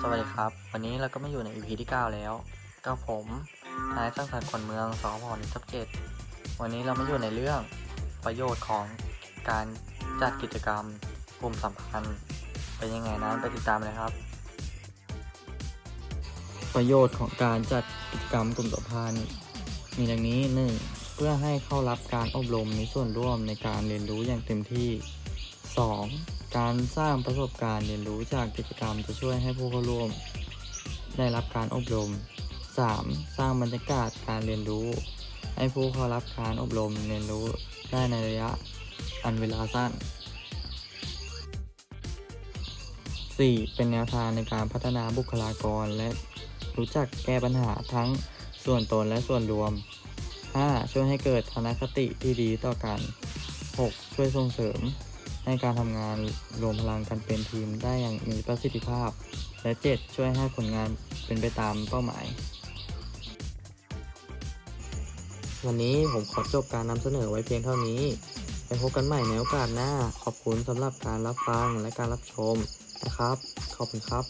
สวัสดีครับ วันนี้เราก็มาอยู่ใน EP ที่ 9 แล้ว ก็ผมนายสร้างสรรค์คนเมืองสพหนึ่งทับเจ็ดวันนี้เรามาอยู่ในเรื่องประโยชน์ของการจัดกิจกรรมกลุ่มสัมพันธ์เป็นยังไงนั้นไปติดตามเลยครับ ประโยชน์ของการจัดกิจกรรมกลุ่มสัมพันธ์มีดังนี้ 1. เพื่อให้เข้ารับการอบรมมีส่วนร่วมในการเรียนรู้อย่างเต็มที่ 2. การสร้างประสบการณ์เรียนรู้จากกิจกรรมจะช่วยให้ผู้เข้าร่วม ได้รับการอบรม 3. สร้างบรรยากาศการเรียนรู้ ให้ผู้เข้ารับการอบรมเรียนรู้ได้ในระยะอันเวลาสั้น 4. เป็นแนวทางในการพัฒนาบุคลากร และรู้จักแก้ปัญหาทั้งส่วนตนและส่วนรวม 5. ช่วยให้เกิดทัศนคติที่ดีต่อกัน 6. ช่วยส่งเสริม ให้การทำงานรวมพลังกันเป็นทีมได้อย่างมีประสิทธิภาพ และ 7. ช่วยให้ผลงานเป็นไปตามเป้าหมาย วันนี้ผมขอจบการนำเสนอไว้เพียงเท่านี้ไปพบกันใหม่ในโอกาสหน้า ขอบคุณสำหรับการรับฟังและการรับชมนะครับ ขอบคุณครับ